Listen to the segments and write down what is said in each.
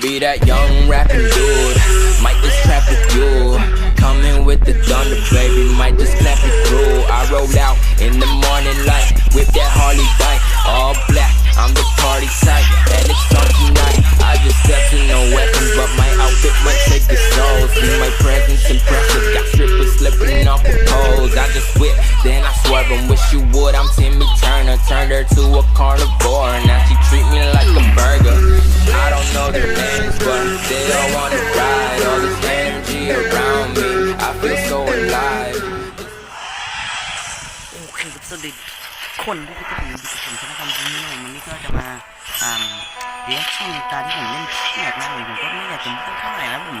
be that young rapping dude. Might just trap with you. Coming with the thunder, baby. Might just clap it through. I rolled out in the morning light with that Harley bike. All black, I'm the party type. And it's on tonight I just stepped in no weapons, but my outfit might take the soul. See my presence impressive. Got strippers slipping off the poles. I just whip, then I swerve 'em. Wish you would. I'm Timmy Turner. Turned her to a carnivore. Now she treat me like a burger. I don't know their names, but they all wanna ride. All this energy around me. I feel so alive. โอเคครับสวัสดีทุกคนที่ก็ผมดิผมชนะคำนี้หน่อยมันนี่ก็จะมาอ่าเ รียกชั่นกาที่ผมเล่นแมทนะผมผมก็ไม่อยากจะพูดเท่าไหร่นะผม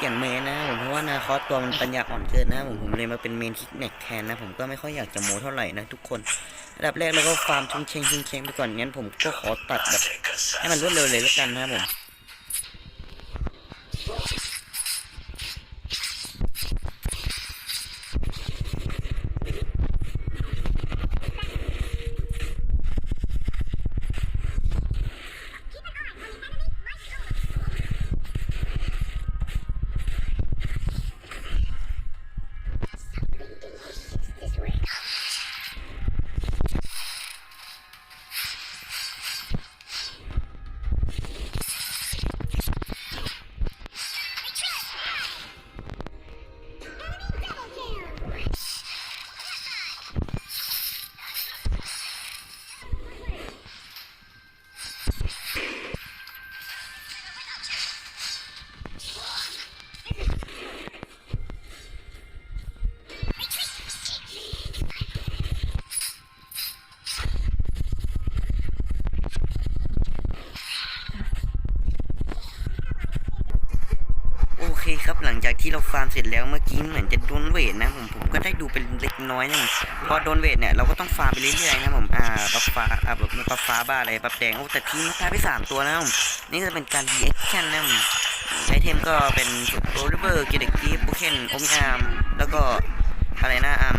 อย่างเมนนะผมเพราะว่านาคอสตัวมันปัญญาอ่อนเกินนะผมผมเลยมาเป็นเมนคิกแน็กแทนนะผมก็ไม่ค่อยอยากจะโมเท่าไหร่นะทุกคนอันดับแรกเราก็ฟาร์มชุงเชงชุงเชงไปก่อนงั้นผมก็ขอตัดแบบให้มันรวดเร็วเลยแล้วกันนะผม ที่เราฟาร์มเสร็จแล้วเมื่อกี้เหมือนจะโดนเวทนะผมผมก็ได้ดูเป็นเล็กน้อยนะผมพอโดนเวทเนี่ยเราก็ต้องฟาร์มไปเรื่อยๆนะผมอ่าปับฟ้าอ่าแบบปับฟ้าบ้าอะไรปับแดงโอ้แต่ทีมมันตายไปสามตัวนะผมนี่จะเป็นการรีแอคชั่นนะผมไอเทมก็เป็นโรลเวอร์กิเดกีบุเคนโอมิอามแล้วก็อะไรนะอ่า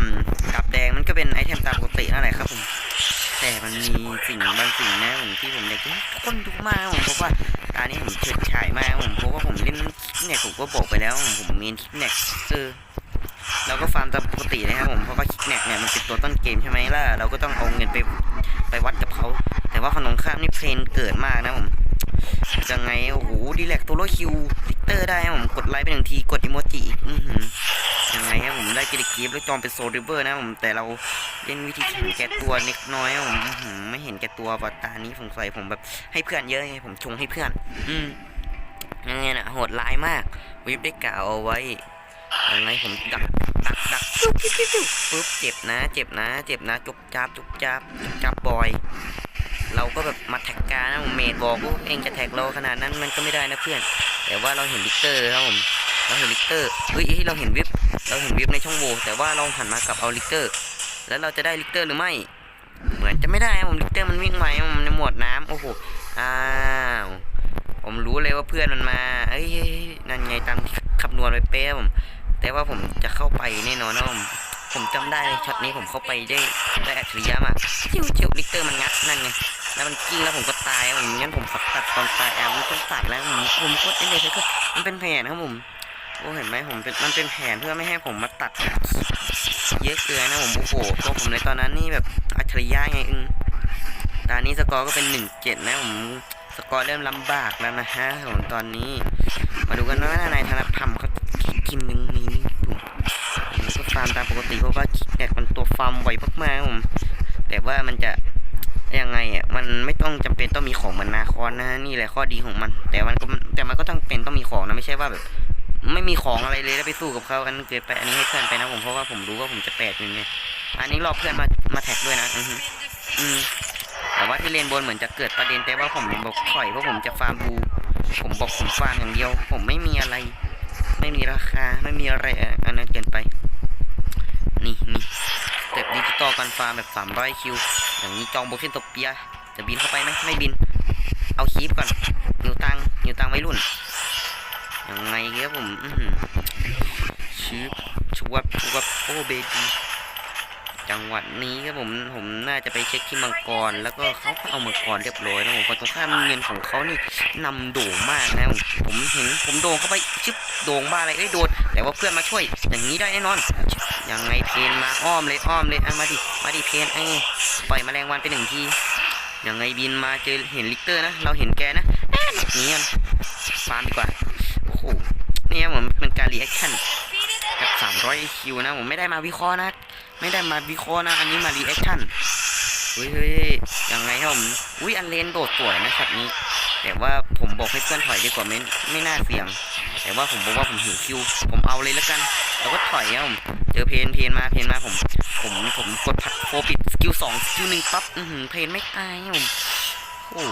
กับแดงมันก็เป็นไอเทมตามปกตินั่นแหละครับผม แต่มันมีสิ่งบางสิ่งนะผมที่ผมอยากให้ทุกคนดูมาผมเพราะว่าอันนี้ผมเฉิดฉายมากผมเพราะว่าผมเล่นคิกเนี่ยผมก็บอกไปแล้วผมเมนคิกเนี่ยเออเราก็ฟาร์มตามปกตินะครับผมเพราะว่าคิกเนี่ยเนี่ยมันเป็นตัวต้นเกมใช่ไหมล่ะเราก็ต้องเอาเงินไปไปวัดกับเขาแต่ว่าขนมข้ามนี่เพลนเกิดมากนะผม ยังไงโอ้โหดีแลกตัวโลคิวลิกเตอร์ได้นะผมกดไลค์ไปหนึ่งทีกดอีโมจิอีกอือหือยังไงครับผมได้กิลกีฟแล้วจอมเป็นโซลิเวอร์นะผมแต่เราเล่นวิธีเห็นแก่ตัวเล็กน้อยอะผมอืไม่เห็นแก่ตัววัตานี้สงสัยผมแบบให้เพื่อนเยอะไงผมชงให้เพื่อน อืมยังไงนะโหดร้ายมากวิบได้กล่าวเอาไว้ยังไงผมดักดักดักปุ๊บปุ๊บเจ็บนะ เจ็บนะ เจ็บนะจุบจับจุบจับจุบจับบอย เราก็แบบมาแท็กการนะผมเมดบอกว่าเองจะแท็กเราขนาดนั้นมันก็ไม่ได้นะเพื่อน แต่ว่าเราเห็นลิกเตอร์ครับผมเราเห็นลิกเตอร์เฮ้ยเฮ้ยเราเห็นวิบเราเห็นวิบในช่องโหว่แต่ว่าเราหันมากับเอาลิกเตอร์ แล้วเราจะได้ลิกเตอร์หรือไม่ เหมือนจะไม่ได้ครับผมลิกเตอร์มันวิ่งไวครับผมในหมดน้ำโอ้โหอ้าวผมรู้เลยว่าเพื่อนมันมาเอ้ยเฮ้ยนั่นไงตามคำนวณไปเป๊ะผมแต่ว่าผมจะเข้าไปแน่นอนนะผมผมจำได้ช็อตนี้ผมเข้าไปได้ได้อัจฉริยะมากจิวจิวลิกเตอร์มันงัดนั่นไง แล้วมันกิ้งแล้วผมก็ตายผมงั้นผมขอตัดตอนตายแอมมันต้องตัดแล้วผมผมก็เอ็นเลยก็มันเป็นแผนครับผมโอ้เห็นไหมผมเป็นมันเป็นแผนเพื่อไม่ให้ผมมาตัด เยอะเกินนะผมโอ้โหตัวผมในตอนนั้นนี่แบบอัจฉริยะไงอึงตอนนี้สกอร์ก็เป็นหนึ่งเจ็ดนะผมสกอร์เริ่มลำบากแล้วนะฮะผมตอนนี้ มาดูกันว่านายธนธรมเขากินหนึ่งนี้ดูผมก็ฟาร์มตามปกติเพราะว่าคิกแนกมันตัวฟาร์มไวมากๆผมแต่ว่ามันจะ ยังไงอะมันไม่ต้องจำเป็นต้องมีของเหมือนนาคอนนะฮะนี่แหละข้อดีของมัน แต่มันก็แต่มันก็ต้องเป็นต้องมีของนะไม่ใช่ว่าแบบ ไม่มีของอะไรเลยแล้วไปสู้กับเขากันเกิดไปอันนี้ให้เพื่อนไปนะผมเพราะว่าผมรู้ว่าผมจะแปดอยู่ไงอันนี้รอเพื่อนมามาแท็กด้วยนะอืมแต่ว่าที่เลนบนเหมือนจะเกิดประเด็นแต่ว่าผมบอกถอยเพราะผมจะฟาร์มบูผมบอกผมฟาร์มอย่างเดียว ผมไม่มีอะไร ไม่มีราคาไม่มีอะไรอะอันนั้นเกินไป นี่นี่ ดิจิตอลการฟาร์มแบบสามร้อยคิว อย่างนี้จองโบเคนโตเปีย จะบินเข้าไปไหมไม่บิน เอาคีบก่อน นิวตัง นิวตังไว้รุ่น ยังไงครับผมชืบชวบชวบโอ้เบบีจังหวัดนี้ครับผม ผมน่าจะไปเช็คที่มังกร แล้วก็เขาก็เอามังกรเรียบร้อยนะผมฝั่งตรงข้ามเงินของเขานี่นำโด่งมากนะผมเห็นผมโด่งเข้าไปชึบโด่งบ้าอะไรเอ้ยโดนแต่ว่าเพื่อนมาช่วย อย่างนี้ได้แน่นอน ยังไงเพนมาอ้อมเลยอ้อมเลยอะมาดิมาดิเพนไอ้ปล่อยแมลงวันไปหนึ่งทียังไงบินมาเจอเห็นลิกเตอร์นะเราเห็นแกนะแอนหนี่กันฟาร์มดีกว่าโอ้โหนี่ครับผมเป็นการรีแอคชั่นกับ300คิวนะผมไม่ได้มาวิเคราะห์นะ ไม่ได้มาวิเคราะห์นะอันนี้มารีแอคชั่นเฮ้ยเฮ้ยเฮ้ยยังไงครับผมอุ้ยอันเลนโดดสวยนะช็อตนี้ แต่ว่าผมบอกให้เพื่อนถอยดีกว่าไม่ไม่น่าเสี่ยง แต่ว่าผมบอกว่าผมหิวคิว ผมเอาเลยแล้วกัน แล้วก็ถอยครับผมเจอเพนเพนมาเพนมาผม ผมผมกดผัดโฟปิดสกิลสองสกิลหนึ่งปั๊บอือหือเพนไม่ตายครับผมโอ้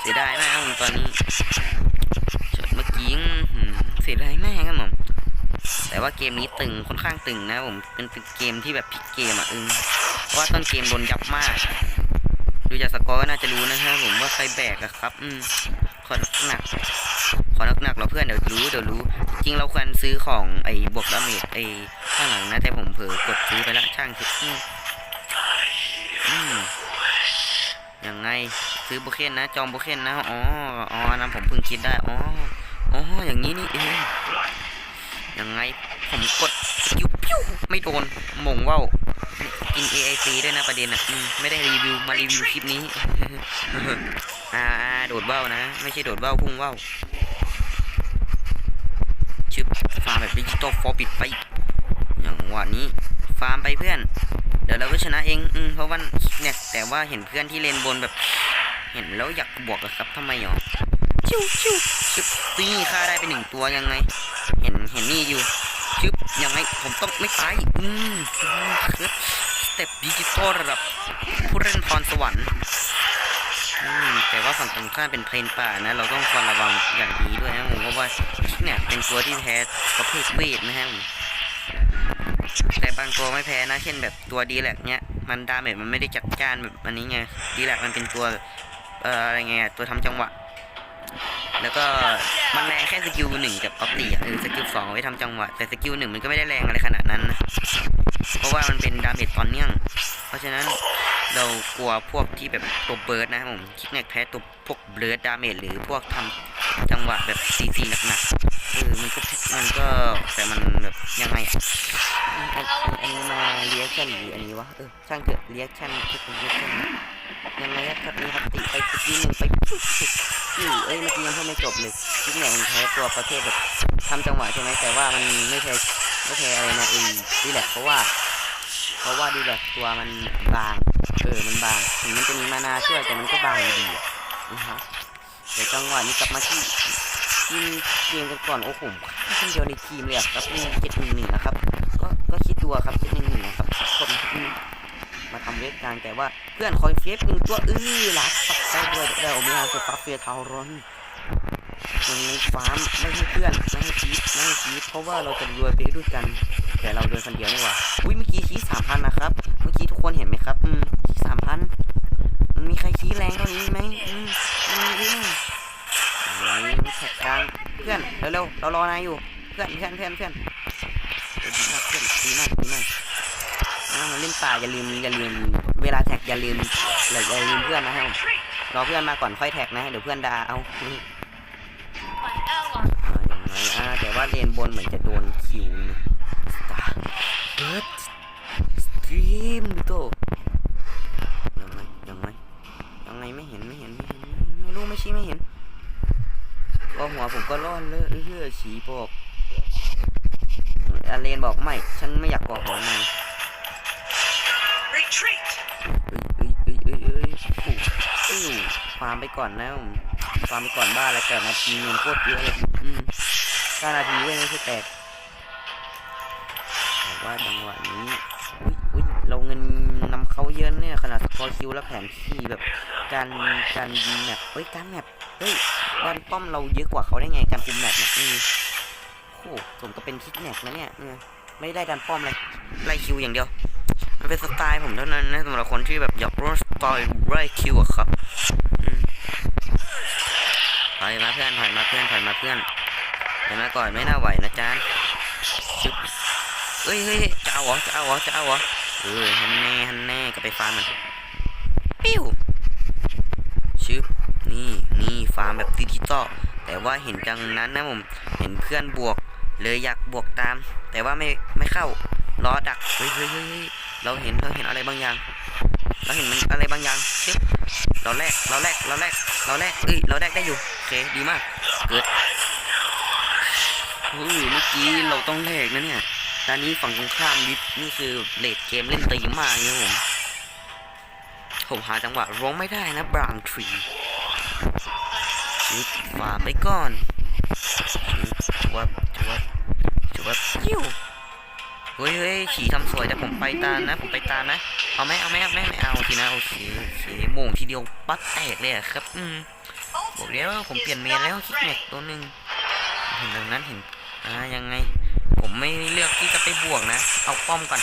เสียดายมากครับผมตอนนี้ช็อตเมื่อกี้เสียดายมากครับผมแต่ว่าเกมนี้ตึงค่อนข้างตึงนะผมเป็นเป็นเกมที่แบบพลิกเกมอะเออเพราะว่าต้นเกมโดนยับมากดูจากสกอร์ก็น่าจะรู้นะครับผมว่าใครแบกอะครับ อืมขอหนัก ขอหนักหนักๆเราเพื่อนเดี๋ยวรู้เดี๋ยวรู้ จริงเราควรซื้อของไอ้บวกดาเมจไอ้ข้างหลังนะแต่ผมเผลอกดซื้อไปแล้วช่างเถอะอืมอืมยังไงซื้อโบเคนนะ จองโบเคนนะอ๋ออ๋อนะผมเพิ่งคิดได้อ๋ออ๋ออย่างนี้นี่เองยังไงผมกดสกิลปิ้วไม่โดนมงว่าวกิน AIC ด้วยนะประเด็นอะไม่ได้รีวิวมารีวิวคลิปนี้ อ่าอาโดดว่าวนะ ไม่ใช่โดดว่าวพุ่งว่าวชึบ ฟาร์มแบบดิจิตอลฟอร์ปิดไป อย่างวันนี้ฟาร์มไปเพื่อน เดี๋ยวเราก็ชนะเองอืมเพราะว่าเนี่ยแต่ว่าเห็นเพื่อนที่เลนบนแบบ เห็นแล้วอยากบวกอะครับทำไมหรอชิวชิวชึบตีฆ่าได้ไปหนึ่งตัวยังไง เห็นเห็นนี่อยู่ชึบยังไงผมต้องไม่ตายอืมคือสเต็ปดิจิตอลระดับผู้เล่นพรสวรรค์ แต่ว่าฝั่งตรงข้ามเป็นเพลนป่านะ เราต้องควรระวังอย่างดีด้วยนะผมเพราะว่าเนี่ยเป็นตัวที่แพ้ประเภทเวทนะฮะผมแต่บางตัวไม่แพ้นะ เช่นแบบตัวดีแลกเนี้ยมันดาเมจมันไม่ได้จัดจ้านแบบอันนี้ไงดีแลกมันเป็นตัวเอ่ออะไรไงตัวทำจังหวะ แล้วก็มันแรงแค่สกิลหนึ่งกับออฟตีอะเอสกิลสองไว้ทำจังหวะแต่สกิลหนึ่งมันก็ไม่ได้แรงอะไรขนาดนั้นนะเพราะว่ามันเป็นดาเมจตอนเนื่อง ราะฉะนั้นเรากลัวพวกที่แบบตัวเบิร์ดนะครับผมคิดแนกแพ้ตัวพวกเบิร์ดดาเมจหรือพวกทำจังหวะแบบซีซีหนักๆเออมันก็มันก็แต่มันแบบยังไงอะอันนี้มาเรียกชั่นหรืออันนี้วะเออช่างเถอะเรียกชั่นคิดเป็นเรียกชั่นยังไงครับนี่ครับติไปสกิลหนึ่งไปปุ๊บปุ๊บอือเอ้ยเมื่อกี้ยังพูดไม่จบเลยคิดเนี่ยมันแพ้ตัวประเภทแบบทำจังหวะใช่ไหมแต่ว่ามันไม่แพ้ไม่แพ้อะไรนะเอ้ดีแหละเพราะว่า เพราะว่าดีแหละตัวมันบาง เออ มันบาง ถึงมันจะมีมานาช่วยแต่มันก็บางอยู่ดีอะนะฮะ เดี๋ยวจังหวะนี้กลับมาที่ทีมเกมกันก่อน โอ้โหแค่คนเดียวในทีมเลยครับนี่เจ็ดหนึ่งหนึ่งนะครับ ก็ ก็คิดตัวครับเจ็ดหนึ่งหนึ่งนะครับคนมมาทำเวทกลางแต่ว่าเพื่อนคอยเฟฟหนึ่งตัวอื้อหลักปักได้ด้วยได้โอเมก้าสตาร์เฟียทาวรอน ยังไงฟาร์มไม่ให้เพื่อนไม่ให้ชีสไม่ให้ชีสเพราะว่าเราจะรวยไปด้วยกัน แต่เราเดินคนเดียวนี่หว่าอุ้ยเมื่อกี้ชี้สามพันนะครับ เมื่อกี้ทุกคนเห็นไหมครับ อืมชี้สามพันมันมีใครชี้แรงเท่านี้ไหมอืมอืมอืมอะไรแท็กกลางเพื่อนเร็วๆเรารอนายอยู่เพื่อนเพื่อนเพื่อนเพื่อนเออดีมากเพื่อนดีมากดีมากอ่าเล่นป่าอย่าลืมอย่าลืมเวลาแท็กอย่าลืมอย่าอย่าลืมเพื่อนนะครับรอเพื่อนมาก่อนค่อยแท็กนะเดี๋ยวเพื่อนด่าเอาอืมอ่า ว่าเลนบนเหมือนจะโดนคิวนะสตาร์เบิร์ดสตรีมโตยังไงยังไงยังไงไม่เห็นไม่เห็นไม่เห็นไม่รู้ไม่ชี้ไม่เห็นก็หัวผมก็ร้อนเลยเฮ้ยฉีบอกอาเลนบอกไม่ฉันไม่อยากก่อหัวนาย Retreat! เอ้ยเอ้ยเอ้ยเอ้ยเอ้ยอู้อู้ฟาร์มไปก่อนนะผมฟาร์มไปก่อนบ้าแล้วแต่นาทีเงินโคตรเยอะเลยอืมเก้านาทีเว้ยไม่ใช่แตกแต่ว่าจังหวะนี้อุ้ยเราเงินนำเขาเยอะเนี่ยขนาดสกอร์คิวและแผนที่แบบการการยิงแมปเฮ้ยการแมปเฮ้ยด้านป้อมเราเยอะกว่าเขาได้ไงการคุมแมปเนี่ยอืมโอ้โหสมก็เป็นคิกแมปนะเนี่ยไม่ได้ดันป้อมเลยไล่คิวอย่างเดียว มันเป็นสไตล์ผมเท่านั้นนะสำหรับคนที่แบบอยากรู้สไตล์ไร่คิวอะครับถอยมาเพื่อนถอยมาเพื่อนถอยมาเพื่อน ถอยมาก่อนไม่น่าไหวนะจานชึบเอ้ยเฮ้ยจะเอาเหรอจะเอาเหรอจะเอาเหรอเออฮันแน่ฮันแน่ก็ไปฟาร์มมันปิ้วชึบนี่นี่ฟาร์มแบบดิจิตอลแต่ว่าเห็นจังนั้นนะผมเห็นเพื่อนบวกเลยอยากบวกตาม แต่ว่าไม่ไม่เข้ารอดักเฮ้ยเฮ้ยเฮ้ยเฮ้ยเราเห็นเราเห็นอะไรบางอย่าง เราเห็นมันอะไรบางอย่างชึบเราแลกเราแลกเราแลกเราแลกเอ้ยเราแลกได้อยู่โอเคดีมากเกิด เฮ้ยเมื่อกี้เราต้องแลกนะเนี่ยตอนนี้ฝั่งตรงข้ามวิทนี่คือเลดเกมเล่นตีมากนะผม ผมหาจังหวะร้องไม่ได้นะบรางทรีชุดฝาไปก่อนชุดวบชวบชวบยิ้วเฮ้ยเฮ้ยขี่ทำสวยแต่ผมไปตามนะ ผมไปตามนะ เอาไหมเอาไหมไม่ไม่เอาทีนะโอเคโอเคโมงทีเดียวปัดแตกเลยครับอืมบอกแล้วผมเปลี่ยนเมนแล้วคิดแม็กตัวหนึ่งเห็นดังนั้นเห็น อ่ายังไง ผมไม่เลือกที่จะไปบวกนะ เอาป้อมก่อน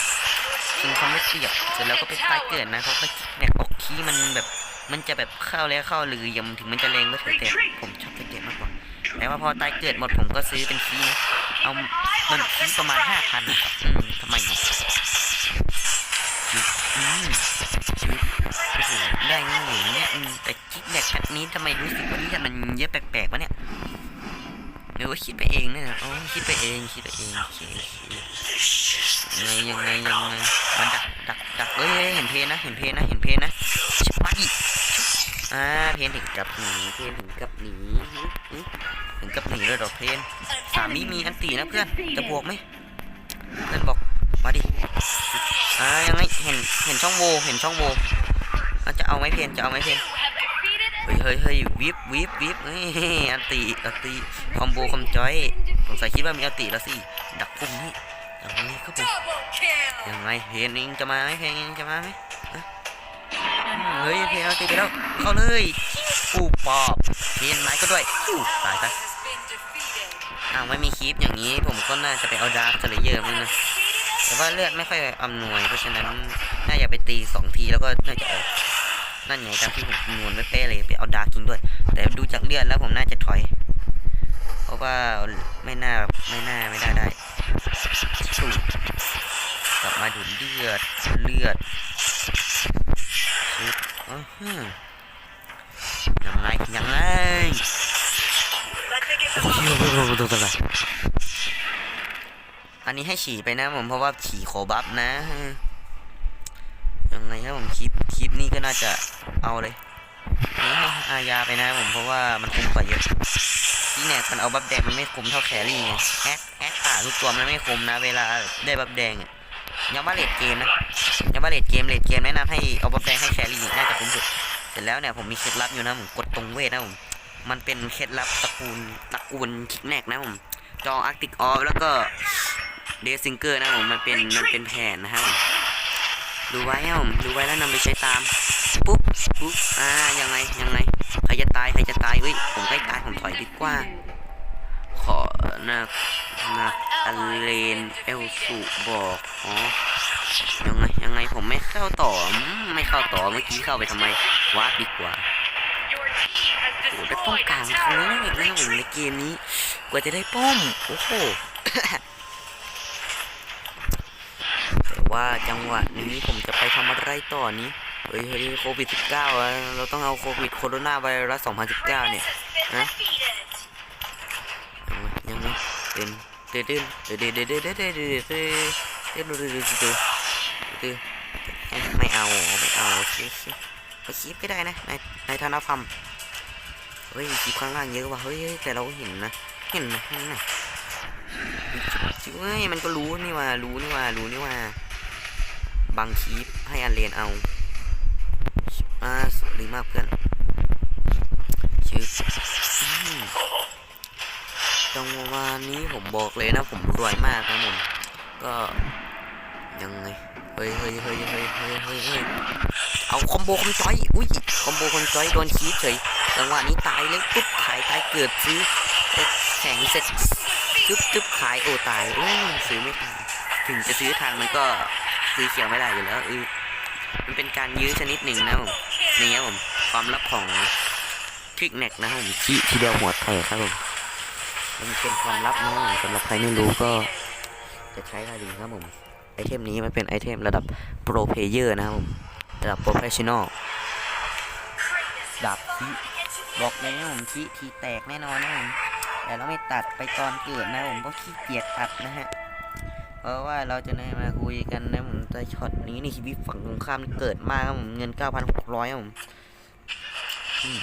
ถึงเขาไม่เสียบเสร็จแล้วก็ไปตายเกิดนะเพราะว่าเนี่ยออกคีย์มันแบบมันจะแบบเข้าแล้วเข้าหรือยังถึงมันจะแรงก็เถอะแต่ผมชอบไปเกิดมากกว่าแต่ว่าพอตายเกิดหมดผมก็ซื้อเป็นคีย์นะเอามันคีย์ประมาณห้าพันอืมทำไมเนาะอืมได้เงี้ยเนี่ยแต่คิดแบกแพทนี้ทำไมรู้สึกว่านี่มันเยอะแปลกๆวะเนี่ย หรือว่าคิดไปเองเนี่ยนะอ๋อคิดไปเองคิดไปเองโอเคโอเคยังไงยังไงยังไงมันดักดักดักเอ้ยเห็นเพนนะเห็นเพนนะเห็นเพนนะชิบมาดิอ่าเพนถึงกับหนีเพนถึงกับหนีถึงกับหนีเลยดอกเพนสามีมีอันตีนะเพื่อนจะบวกไหมเพื่อนบอกมาดิอ่ายังไงเห็นเห็นช่องโวเห็นช่องโวจะเอาไหมเพนจะเอาไหมเพน ฮ้ยเฮ้ยเฮ้ยวิบวิบวิบเฮ้ยอันติอันติคอมโบคอมจอยสงสัยคิดว่ามีอันติแล้วสิดักพุ่มนี่อย่างนี้ครับผมยังไงเพนเองจะมาไหมเพนเองจะมาไหมเฮ้ยเพนเอาติไปแล้วเข้าเลยปูปอบเพนไม้ก็ด้วยอู้ตายซะอ้าวไม่มีคลิปอย่างนี้ ผมก็น่าจะไปเอาดาร์คสเลเยอร์มั้งนะแต่ว่าเลือดไม่ค่อยอำนวย เพราะฉะนั้นน่าจะไปตีสองทีแล้วก็น่าจะออก นั่นไงตามที่ผมคำนวณไว้เป๊ะเลยไปเอาดาร์กิงด้วย แต่ดูจากเลือดแล้วผมน่าจะถอย เพราะว่าไม่น่าไม่น่าไม่ได้ได้สูกลับมาดูเลือดเลือดอือยังไงยังไงโอ้ยดูตัวละอันนี้ให้ฉี่ไปนะผมเพราะว่าฉี่ขอบัฟนะยังไงครับผมคลิปคลิปนี้ก็น่าจะ เอาเลยนี่ให้อายาไปนะผมเพราะว่ามันคุ้มกว่าเยอะที่เนี่ยมันเอาบัฟแดงมันไม่คุ้มเท่าแครี่ไงแอคแอคป่าทุกตัวมันไม่คุ้มนะ เวลาได้บัฟแดงยังว่าเลดเกมนะยังว่าเลดเกมเลดเกมแนะนำให้เอาบัฟแดงให้แครี่น่าจะคุ้มสุดเสร็จแล้วเนี่ยผมมีเคล็ดลับอยู่นะผมกดตรงเวทนะผมมันเป็นเคล็ดลับตระกูลตระกูลคิกแนกนะผมจออาร์ติกออฟแล้วก็เดซิงเกอร์นะผมมันเป็นมันเป็นแผนนะครับดูไว้ครับผมดูไว้แล้วนำไปใช้ตาม ปุ๊บปุ๊บอ่ายังไงยังไงใครจะตายใครจะตายเฮ้ยผมใกล้ตายผมถอยดีกว่า ขอนักนักอเลนเอลสุบอกอ๋อยังไงยังไงผมไม่เข้าต่อไม่เข้าต่อเมื่อกี้เข้าไปทำไมวาร์ปดีกว่าโอ้แล้วต้องกลางครั้งแรกนะผมในเกมนี้ กว่าจะได้ป้อมโอ้โหแต่ว่าจังหวะนี้ผมจะไปทำอะไรต่อนี้ เฮ้ยเฮ้ยโควิด19อะเราต้องเอาโควิดโคโรนาไวรัส2019เนี่ยนะยังไงเป็นเดินเดินเดินเดินเดินเดินเดินเดินเดินเดินเดินเดินเดินเดินไม่เอาไม่เอาโอเคไปคลิปก็ได้นะในในธนธรรมเฮ้ยคลิปข้างล่างเยอะว่ะเฮ้ยแต่เราเห็นนะเห็นนะเห็นนะเฮ้ยมันก็รู้นี่ว่ารู้นี่ว่ารู้นี่ว่าบางคลิปให้อันเลนเอา อ่าดีมากเพื่อนชื่อจังหวะนี้ผมบอกเลยนะผมรวยมากนะผมก็ยังไงเฮ้ยเฮ้ยเฮ้ยเฮ้ยเฮ้ยเฮ้ยเฮ้ยเอาคอมโบคอมจอยอุ้ยคอมโบคอมจอยโดนคีบเฉยจังหวะนี้ตายเลยปุ๊บขายตายเกิดซื้อแข่งเสร็จจึ๊บจึ๊บขายโอ้ตายโอ้ยซื้อไม่ทันถึงจะซื้อทันมันก็ซื้อเขียวไม่ได้อยู่แล้วเออมันเป็นการยื้อชนิดหนึ่งนะผม นี่ครับผมความลับของคลิกแน็กนะครับผมที่ทีเดียวหัวแตกครับผมมันเป็นความลับนะสำหรับใครไม่รู้ก็จะใช้ได้ดีครับผมไอเทมนี้มันเป็นไอเทมระดับโปรเพเยอร์นะครับผมระดับโปรเฟชชั่นอลดาบคีบอกเลยนะผมคีทีแตกแน่นอนนะผมแต่เราไม่ตัดไปตอนเกิดนะผมเพราะขี้เกียจตัดนะฮะ เพราะว่าเราจะได้มาคุยกันนะผมแต่ช็อตนี้ในชีวิตฝั่งตรงข้ามนี่เกิดมากครับผมเงิน 9,600ครับผมอืม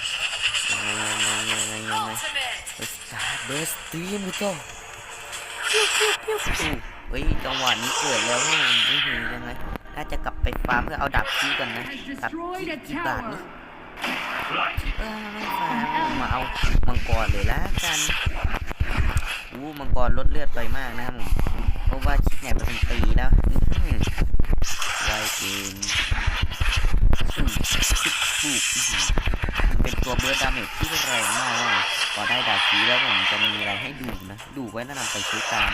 ยังไงยังไงยังไงยังไงไปสตาร์เบสตีมกูจ้ปิ้วปิ้วปิ้วปิ้วเฮ้ยจังหวะนี้เกิดแล้วครับผมไม่เห็นยังไงน่าจะกลับไปฟาร์มเพื่อเอาดาบคีก่อนนะตัดกี่กี่บาทนี่เออไม่ฟาร์มมาเอามังกรเลยละกันอู้มังกรลดเลือดไปมากนะครับผม เพราะว่าคิดเนี่เป็นตีแล้วไวเกินอืมสิบลูกเป็นตัวเบิร์ดดาเมจที่แรงมากนะพอได้ดาบคีแล้วผมจะมีอะไรให้ดูนะ ดูไว้แนะนำไปซื้อตาม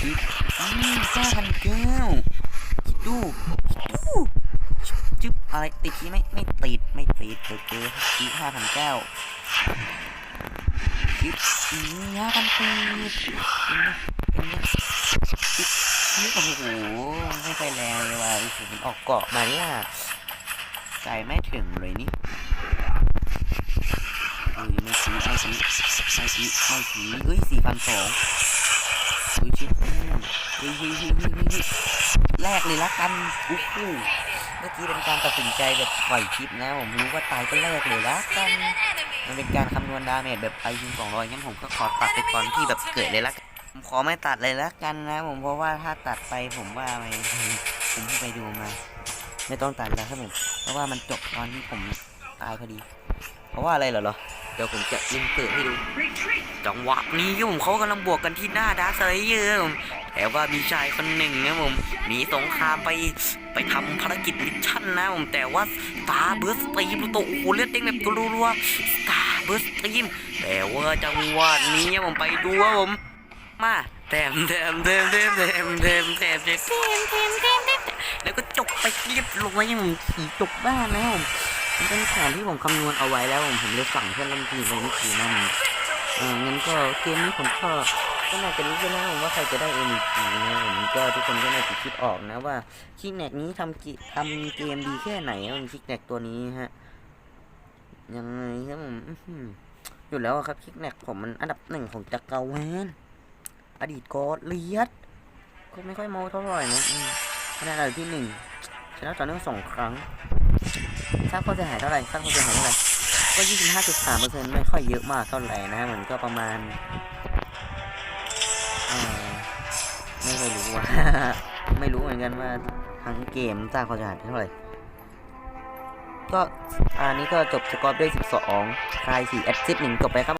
คิดอืมเก้าพันเก้าคิดดูดูจึ๊บอะไรติดที่ไหมไม่ติดไม่ติดเจอเจอคิดห้าพันเก้าคิดอืมห้าพันแปด นไงเป็นไงนี่โอ้โหไม่ไปแรงเลยว่ะโอ้โหมันออกเกาะมาเนี่ยใจไม่ถึงเลยนี่เฮ้ยไม่สีไม่สีไม่สีไม่สีเฮ้ยสี่พันสองเฮ้ยชิบอืมเฮ้ยเฮ้ยเฮ้ยเฮ้ยเฮ้ยแลกเลยละกันโอ้โหเมื่อกี้เป็นการตัดสินใจแบบปล่อยคลิปนะ ผมรู้ว่าตายก็แลกเลยละกัน มันเป็นการคำนวณดาเมจแบบไปยิงสองร้อยงั้นผมก็ขอตัดไปก่อนที่แบบเกิดเลยละกัน ผมขอไม่ตัดเลยละกันนะ ผมเพราะว่าถ้าตัดไปผมว่าไม่ผมไปดูมา ไม่ต้องตัดแล้วครับผมเพราะว่ามันจบตอนที่ผมตายพอดี เพราะว่าอะไรเหรอเหรอเดี๋ยวผมจะยิงเปิดให้ดู จังหวะนี้ผมเขากำลังบวกกันที่หน้าดาร์คไซเยอร์ผมแต่ว่ามีชายคนหนึ่งนะผมหนีสงครามไปไปทำภารกิจมิชชั่นนะผมแต่ว่าตาเบิร์สตีมตัวโอ้โหเลือดเด้งแบบรัวๆตาเบิร์สตีมแต่ว่าจังหวะนี้ผมไปดูว่าผม มาแถมแถมแถมแถมแถมแถมแถมแถมแถมแถมแถมแถมแล้วก็จบไปเรียบร้อยอย่างขี่จบบ้านนะผมมันเป็นแผนที่ผมคำนวณเอาไว้แล้วผมผมเลยสั่งเพื่อนลำทีไปนี่คือนั่นเอองั้นก็เกมนี้ผมก็ก็น่าจะรู้กันแล้วว่าใครจะได้ MVP นะผมก็ทุกคนก็น่าจะคิดออกนะว่าคิกแนกนี้ทำกิทำเกมดีแค่ไหนมันคิกแนกตัวนี้ฮะยังไงครับผมอื้อหืออยู่แล้วอะครับคิกแนกผมมันอันดับหนึ่งของจักรวาล อดีตโกดเลียดก็ไม่ค่อยโมเท่าไหร่นะคะแนนอันดับที่หนึ่งชนะต่อเนื่องสองครั้งสร้างความเสียหายเท่าไหร่สร้างความเสียหายเท่าไหร่ก็ยี่สิบห้าจุดสามเปอร์เซ็นต์ไม่ค่อยเยอะมากเท่าไหร่นะเหมือนก็ประมาณอไม่ค่อยรู้ว่าไม่รู้เหมือนกันว่าทั้งเกมสร้างความเสียหายเท่าไหร่ก็อันนี้ก็จบสกอร์ด้วย 12คลาย4แอดซิสหนึ่งจบไปครับ